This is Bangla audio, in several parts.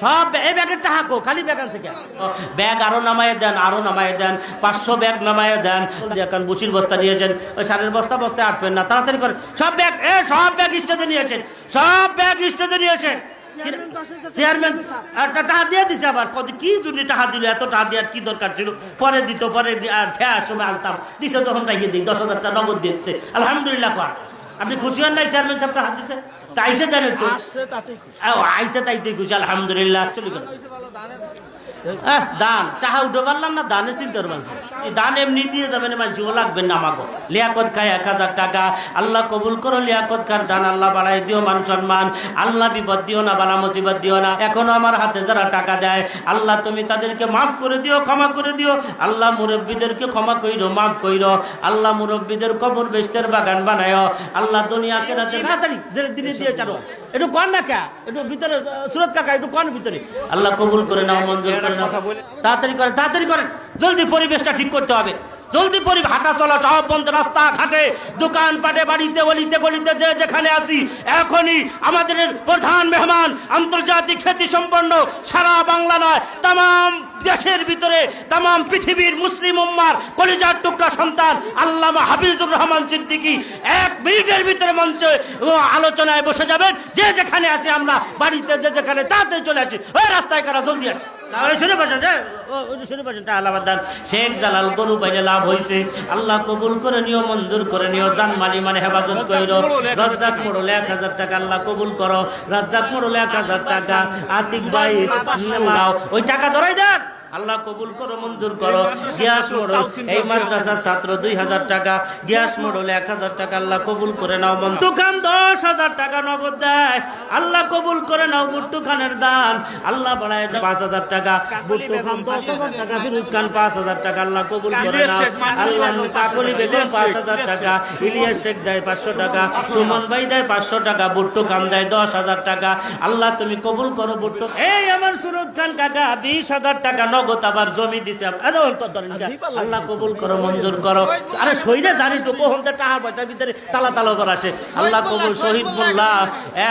সব এই ব্যাগের টাকা কো খালি ব্যাগ থেকে ও, ব্যাগ আরও নামায় দেন আরও নামায় দেন পাঁচশো ব্যাগ নামায় দেন। এখন বুসির বস্তা নিয়েছেন ওই সারের বস্তা বস্তায় আটবেন না তাড়াতাড়ি করেন। সব ব্যাগ এ সব ব্যাগ স্টেজে নিয়েছেন সব ব্যাগ স্টেজে নিয়েছেন। চেয়ারম্যান আর টা- টাকা দিয়ে দিছে আবার কত কি জন্য টাকা দিল এত টাকা দেওয়ার কি দরকার ছিল? পরে দিত পরে ঠেয়ার সময় আনতাম। দিছে যখন টাকা দিই দশ হাজার টাকা নগদ দিচ্ছে আলহামদুলিল্লাহ কর। আপনি খুশি হন নাই চেয়ারম্যান সাহেব হাত দিছে? তাইছে দেন একটু। আইসে তাইতে খুশি আলহামদুলিল্লাহ চলে গেল। দান। টাকা উঠে পারলাম না, দানে চিন্তার মানুষ দান এমনি দিয়ে যাবেন মানুষ লাগবে না আমাকে লিয়াকত খায় এক হাজার টাকা। আল্লাহ কবুল করো লিয়াকত খার দান, আল্লাহ বাড়াই দিও মান সম্মান। আল্লাহ বিপদ দিও না, বালা মুসিবত দিও না। এখনও আমার হাতে যারা টাকা দেয়, আল্লাহ তুমি তাদেরকে মাফ করে দিও, ক্ষমা করে দিও। আল্লাহ মুরব্বীদেরকে ক্ষমা কইরো, মাফ কইরো। আল্লাহ মুরব্বীদের কবর বেস্তের বাগান বানায়। আল্লাহ দুনিয়াকে রাতে দিনে দিয়ে চারো। একটু কন না কা? একটু ভিতরে সুরত কাকা একটু কন ভিতরে। আল্লাহ কবুল করে নাও মঞ্জুর করে নাও। তাড়াতাড়ি করেন তাড়াতাড়ি করেন। জলদি পরিবেশটা ঠিক করতে হবে। জলদি পরি হাঁটা চলা, সব বন্ধ রাস্তা ঘাটে দোকান পাটে বাড়িতে, অলিতে, গলিতে, যে যেখানে আছি, এখনই আমাদের প্রধান মেহমান, আন্তর্জাতিক খ্যাতি সম্পন্ন, সারা বাংলা নয় তাম দেশের ভিতরে তাম পৃথিবীর মুসলিম উম্মার কলিজার টুকরা সন্তান, আল্লামা হাফিজুর রহমান সিদ্দিকী এক মিনিটের ভিতরে মঞ্চে আলোচনায় বসে যাবেন। যে যেখানে আছে আমরা, বাড়িতে, যে যেখানে তাড়াতাড়ি চলে আসি। ওই রাস্তায় কারা জলদি আসি? তাহলে শুনে পাচ্ছেন রে ও ওই যে শুনে পাচ্ছেন আল্লাহ শেখ জালাল গরু পাইলে লাভ হয়েছে আল্লাহ কবুল করে নিও মঞ্জুর করে নিও জান মানে হেফাজত কইরো। রাজ্জাক মোড়ল এক হাজার টাকা আল্লাহ কবুল করো। রাজ্জাক মোড়ল এক হাজার টাকা। আতিক ভাই ওই টাকা ধরাই দেন। আল্লাহ কবুল করো মঞ্জুর করো। গ্যাস মোড়ল এই মাদ্রাসার ছাত্র দুই হাজার টাকা গ্যাস মোড়ল এক হাজার টাকা আল্লাহ কবুল করে নাও। মন দোকান দশ হাজার টাকা নগদ দেয়। আল্লাহ কবুল করে নাও বুট্টু খানের দান। আল্লাহ বাড়ায় পাঁচ হাজার টাকা। বুট্টু খান দশ হাজার টাকা ফিরুজ খান পাঁচ হাজার টাকা আল্লাহ কবুল করে নাও। আল্লাহ কাকলি বেগম পাঁচ হাজার টাকা। ইলিয়াস শেখ দেয় পাঁচশো টাকা সুমন ভাই দেয় পাঁচশো টাকা বুট্টু খান দেয় দশ হাজার টাকা। আল্লাহ তুমি কবুল করো বুট্টু এই আমার সুরত খান কাকা বিশ হাজার টাকা নগদ আবার জমি দিছে। আল্লাহ কবুল করো মঞ্জুর করো। আরে শহীদে জানি তো বহুনতে টাকা পয়সার ভিতরে তালা তালা করে আসে। আল্লাহ কবুল শহীদ মোল্লাহ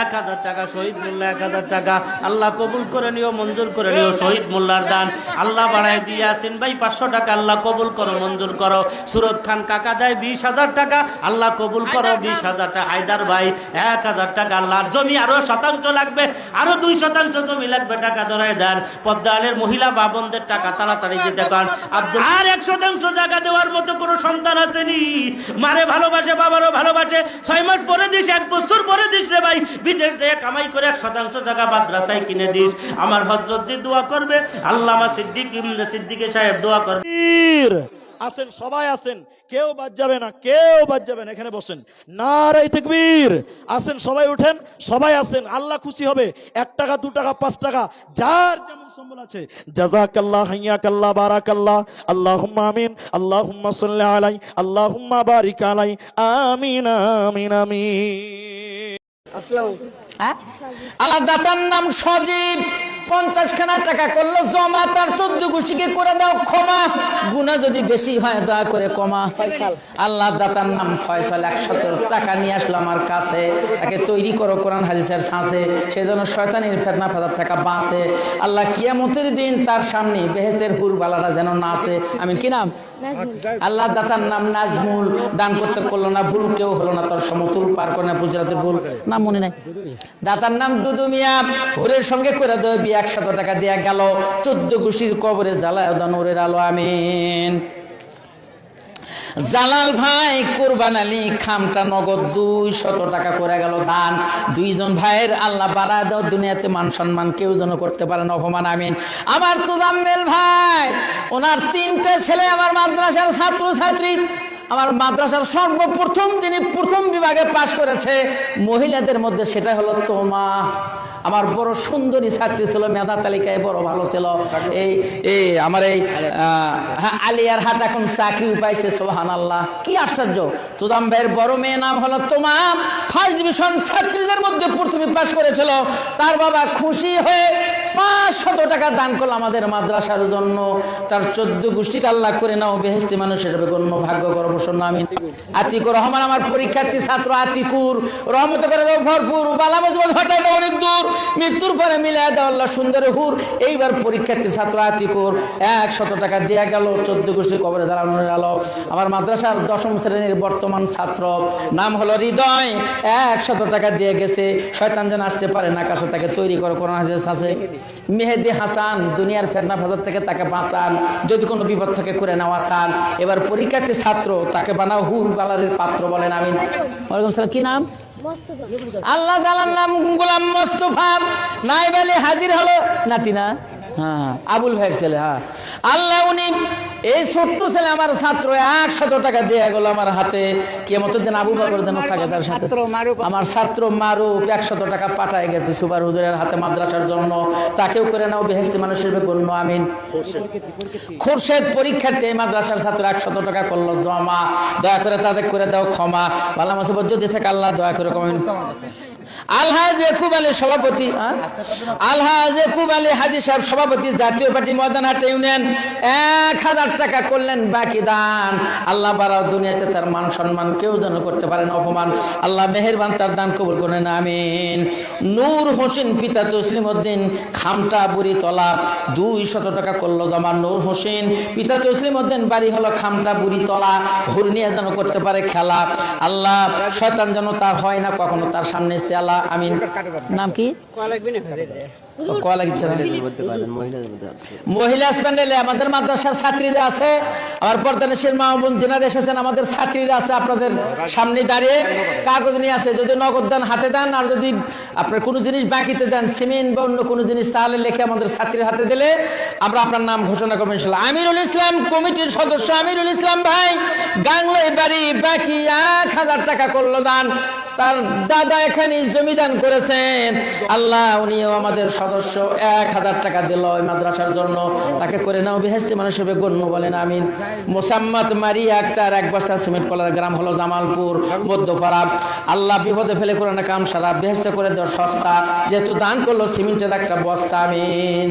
এক হাজার টাকা শহীদ মোল্লা এক হাজার টাকা। আল্লাহ কবুল করে নিও মঞ্জুর করে নিও শহীদ মোল্লার দান। আল্লাহ বাড়ায় দিয়ে আসেন ভাই পাঁচশো টাকা আল্লাহ কবুল করো মঞ্জুর করো। সুরত খান কাকা দেয় বিশ হাজার টাকা আল্লাহ কবুল করো বিশ হাজার টাকা। হায়দার ভাই এক হাজার টাকা আল্লাহ জমি আরও শতাংশ লাগবে আরও দুই শতাংশ জমি লাগবে টাকা ধরায় দেন। পদ্মালের মহিলা বাবনদের টাকা তাড়াতাড়ি দিতে পান আর এক শতাংশ জায়গা দেওয়ার মতো কোনো সন্তান আসেনি। মারে ভালোবাসে, বাবারও ভালোবাসে। ছয় মাস পরে দিস, এক বছর পরে দিস রে ভাই। বিদেশ যেয়ে কামাই করে এক শতাংশ জায়গা মাদ্রাসায় কিনে দিস। আমার হজরত দোয়া করবে, আল্লামা সিদ্দিক সিদ্দিকে সাহেব দোয়া করবে। আসেন সবাই আসেন। কেউ বাদ যাবে না কেউ বাদ যাবে না। এখানে বসেন। না নারাই তেকবীর। আসেন সবাই উঠেন সবাই আসেন। আল্লাহ খুশি হবে। এক টাকা দু টাকা পাঁচ টাকা যার যেমন সম্বল আছে। জাজাকাল্লাহ হাইয়াকাল্লাহ বারাকাল্লাহ। আল্লাহুম্মা আমিন আল্লাহুম্মা সাল্লি আলাই আল্লাহুম্মা বারিক আলাই। আমিন আমিন আমিন। হ্যাঁ? আল্লাহ দাতার নাম সজীব। পঞ্চাশ খানা টাকা করল জমা তার চোদ্দ গোষ্ঠীকে করে দাও ক্ষমা। গুণা যদি বেশি হয় দয়া করে কমা আল্লাহ দাতার নাম ফয়সাল একশত টাকা নিয়ে আসলো আমার কাছে। তাকে তৈরি করো কোরআন হাদিসের সাঁচে। সেই জন্য শয়তানির ফেতনা ফাদার টাকা বাঁচে। আল্লাহ কিয়ামতের দিন তার সামনে বেহেস্তের হুরবালারা যেন নাচে। আমি কি নাম? আল্লাহ দাতার নাম নাজমুল, দান করতে করল না, ভুল কেউ হলো না, তোর সমতুল পার করে না পুজরাতে ভুল। না মনে নাই। দাতার নাম দুদু মিয়া ভোরের সঙ্গে করে দেবে একশত টাকা দেয়া গেল, চোদ্দ গুষির কবরে জ্বালায় ওরের আলো, আমিন। জালাল ভাই কোরবান আলী খামটা নগদ দুই শত টাকা করে গেল দান। দুইজন ভাইয়ের আল্লাহ বাড়া দাও, দুনিয়াতে মান সম্মান কেউ যেন করতে পারেন অপমান, আমিন। আমার তো জাম্মেল ভাই, ওনার তিনটে ছেলে আমার মাদ্রাসার ছাত্র ছাত্রী আমার মাদ্রাসার সর্বপ্রথম যিনি প্রথম বিভাগে পাশ করেছে মহিলাদের মধ্যে সেটা হলো তোমা। আমার বড় সুন্দরী ছাত্রী ছিল মেধা তালিকায় বড় ভালো ছিল। এই এই আমার এই হ্যাঁ, আলিয়ার হাট এখন চাকরি পাইছে সোহান আল্লাহ কি আশ্চর্য। তুদাম ভাইয়ের বড় মেয়ে নাম হলো তোমা। ফার্স্ট ডিভিশন ছাত্রীদের মধ্যে প্রথমে পাশ করেছিল। তার বাবা খুশি হয়ে পাঁচশত টাকা দান করল আমাদের মাদ্রাসার জন্য। তার চোদ্দ গোষ্ঠীকে আল্লাহ করে নাও বেহেস্তি মানুষের হবে গণ্য ভাগ্য গর্ব আমি আতিকুর। রহমান আমার পরীক্ষার্থী ছাত্র আতিকুর। রহমত করে দাও, ভরপুর। অনেক দূর। মৃত্যুর পরে মিলে দাও আল্লাহ সুন্দর হুর। এইবার পরীক্ষার্থী ছাত্র আতিকুর টাকা দেয়া গেল, চোদ্দ গোষ্ঠী কবরে দাঁড়ানো আমার মাদ্রাসার দশম শ্রেণির বর্তমান ছাত্র, নাম হলো হৃদয়। একশত টাকা দিয়ে গেছে। শয়তান যেন আসতে পারে না, কাছে তাকে তৈরি করে, কোরআন আছে? মেহেদি হাসান দুনিয়ার ফেরনা ফাজার থেকে তাকে বাঁচান। যদি কোনো বিপদ থেকে করে নেওয়া চান। এবার পরীক্ষার্থী ছাত্র তাকে বানাও হুর বালারের পাত্র বলেন আমি ওয়ালাইকুম সালাম কি নাম? আল্লাহ তালার নাম গোলাম মস্তফা নাইব আলী হাজির হলো নাতি না? হ্যাঁ হ্যাঁ, আবুল ভাইয়ের ছেলে হ্যাঁ। আল্লাহ উনি এই ছোট্ট ছেলে আমার ছাত্র একশত টাকা দিয়ে গেল আমার হাতে। কে মতো যেন আবু বাকর যেন থাকে তার সাথে। আমার ছাত্র মারুপ একশত টাকা পাঠায় গেছে সুবার হুজুরের হাতে মাদ্রাসার জন্য। তাকেও করে নাও বেহেস্তি মানুষের গণ্য আমিন। খোরশেদ পরীক্ষার্থী এই মাদ্রাসার ছাত্র একশত টাকা করল জমা। দয়া করে তাদের করে দাও ক্ষমা। ভালো মুসিবত যদি থাকে আল্লাহ দয়া করে কমেন তার মান সম্মান কেউ যেন করতে পারেন অপমান। আল্লাহ তার দান কবুল করেন, আমিন। নূর হোসেন পিতা খামটা বুড়ি তলা দুই শত টাকা করল জমা। নূর হোসেন পিতা তসলিম উদ্দিন বাড়ি হলো খামটা বুড়ি তলা। ঘুরনিয়া যেন করতে পারে খেলা। আল্লাহ, শয়তান যেন তার হয় না, কখনো তার সামনে সে আল্লাহ আমিন। নাম কি? মহিলা প্যান্ডেলে আমাদের মাদ্রাসার ছাত্রীরা আছে আমার পর্দানেশের মা বোন যেনারা এসেছেন আমাদের ছাত্রীরা আছে আপনাদের সামনে দাঁড়িয়ে। কাগজ নিয়ে আছে যদি নগদ দেন হাতে দেন আর যদি আপনার কোনো জিনিস বাকিতে দেন সিমেন্ট বা অন্য কোনো জিনিস তাহলে লিখে আমাদের ছাত্রীর হাতে দিলে আমরা আপনার নাম ঘোষণা করব ইনশাল্লাহ আমিরুল ইসলাম কমিটির সদস্য আমিরুল ইসলাম ভাই গাংলাই বাড়ি বাকি এক হাজার টাকা করল দান। তার দাদা এখানে জমিদান করেছেন। আল্লাহ, উনিও আমাদের সদস্য, এক হাজার টাকা দিল ওই মাদ্রাসার জন্য। তাকে করে নাও বেহেস্তি মানুষ হবে গণ্য বলেন, আমিন। মোসাম্মদ মারি আক্তার, এক বস্তা সিমেন্ট কলার গ্রাম হলো জামালপুর, মধ্যপাড়া। আল্লাহ বিপদে ফেলে করে না কাম সারা বেহেস্তে করে দেওয়া সস্তা, যেহেতু দান করল সিমেন্টের একটা বস্তা, আমিন।